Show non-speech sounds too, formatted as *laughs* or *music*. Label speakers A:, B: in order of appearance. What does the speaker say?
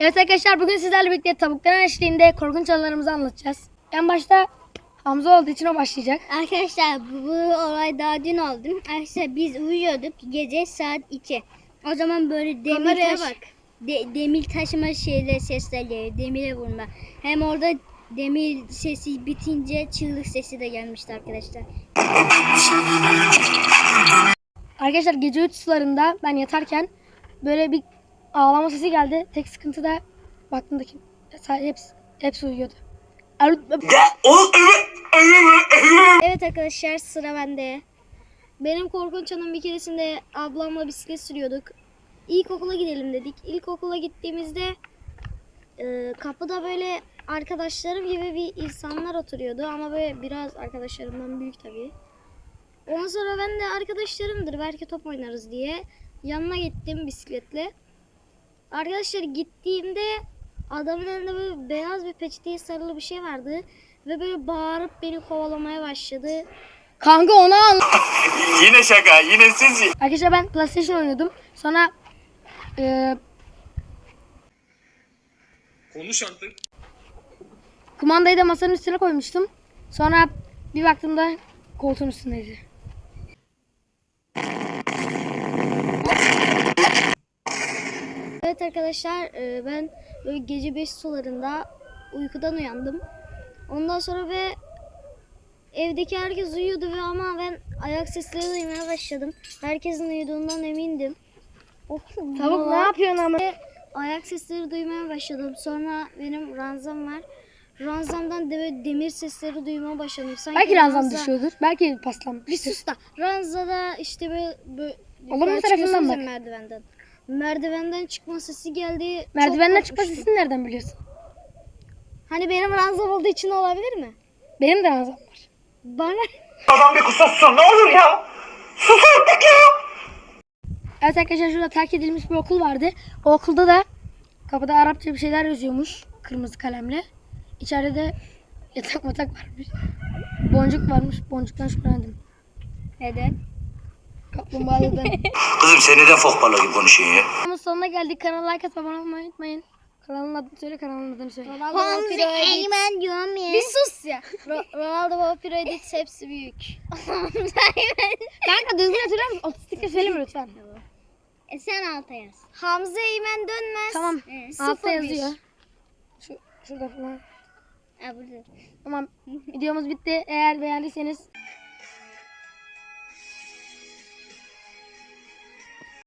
A: Evet arkadaşlar bugün sizlerle birlikte tavukların eşliğinde korkunç anılarımızı anlatacağız. En başta Hamza olduğu için o başlayacak.
B: Arkadaşlar bu, bu olay daha dün oldu. Arkadaşlar biz uyuyorduk gece saat 2. O zaman böyle demir
A: Kameraya
B: taş,
A: bak.
B: de- demir taşıma şeyler sesler geliyor. Demire vurma. Hem orada demir sesi bitince çığlık sesi de gelmişti arkadaşlar.
A: Arkadaşlar gece 3 sularında ben yatarken böyle bir ağlama sesi geldi. Tek sıkıntı da baktığımdaki hepsi, hepsi uyuyordu.
B: Evet arkadaşlar sıra bende. Benim korkunç anım bir keresinde ablamla bisiklet sürüyorduk. İlkokula gidelim dedik. İlkokula gittiğimizde e, kapıda böyle arkadaşlarım gibi bir insanlar oturuyordu ama böyle biraz arkadaşlarımdan büyük tabii. Ondan sonra ben de arkadaşlarımdır belki top oynarız diye yanına gittim bisikletle. Arkadaşlar gittiğimde adamın elinde böyle beyaz bir peçeteye sarılı bir şey vardı. Ve böyle bağırıp beni kovalamaya başladı.
A: Kanka onu anla. *laughs*
C: Yine şaka, yine siz.
A: Arkadaşlar ben PlayStation oynuyordum. Sonra e,
C: Konuş artık.
A: kumandayı da masanın üstüne koymuştum. Sonra bir baktığımda koltuğun üstündeydi.
B: Evet arkadaşlar e, ben böyle gece 5 sularında uykudan uyandım. Ondan sonra ve evdeki herkes uyuyordu ve ama ben ayak sesleri duymaya başladım. Herkesin uyuduğundan emindim.
A: Tavuk ne yapıyorsun ama?
B: Ayak sesleri duymaya başladım. Sonra benim ranzam var. Ranzamdan de demir sesleri duymaya başladım. Sanki
A: Belki ranzam
B: ranza-
A: düşüyordur. Belki
B: Bir
A: paslanmıştır.
B: sus da. Ranzada işte böyle, böyle yukarı
A: tarafından bak.
B: Merdivenden. Merdivenden çıkma sesi geldi.
A: Merdivenden çıkma sesini nereden biliyorsun?
B: Hani benim ranzam olduğu için olabilir mi?
A: Benim de ranzam var.
B: Bana
C: Adam bir kusursun ne olur ya. Sus artık ya.
A: Evet arkadaşlar şurada terk edilmiş bir okul vardı. O okulda da kapıda Arapça bir şeyler yazıyormuş. Kırmızı kalemle. İçeride de yatak matak varmış. Boncuk varmış. Boncuktan şüphelendim.
B: neden?
A: Kaplumbağadan. *laughs*
C: Kızım sen neden fok balığı gibi konuşuyorsun ya?
A: Ama sonuna geldik. Kanala like atmayı abone unutmayın. Kanalın adını söyle, kanalın adını söyle.
B: Hamza Eymen diyorum ya. Bir sus ya. Ro- Ronaldo Vampiro Edit hepsi büyük. Hamza *laughs* Eymen.
A: Kanka düzgün hatırlar mısın? Otistikle söyleme lütfen.
B: E sen alta yaz. Hamza Eymen dönmez.
A: Tamam.
B: E,
A: Altta
B: sıfır bir.
A: yazıyor. Şu, şurada falan.
B: Ha burada.
A: Tamam. Videomuz bitti. Eğer beğendiyseniz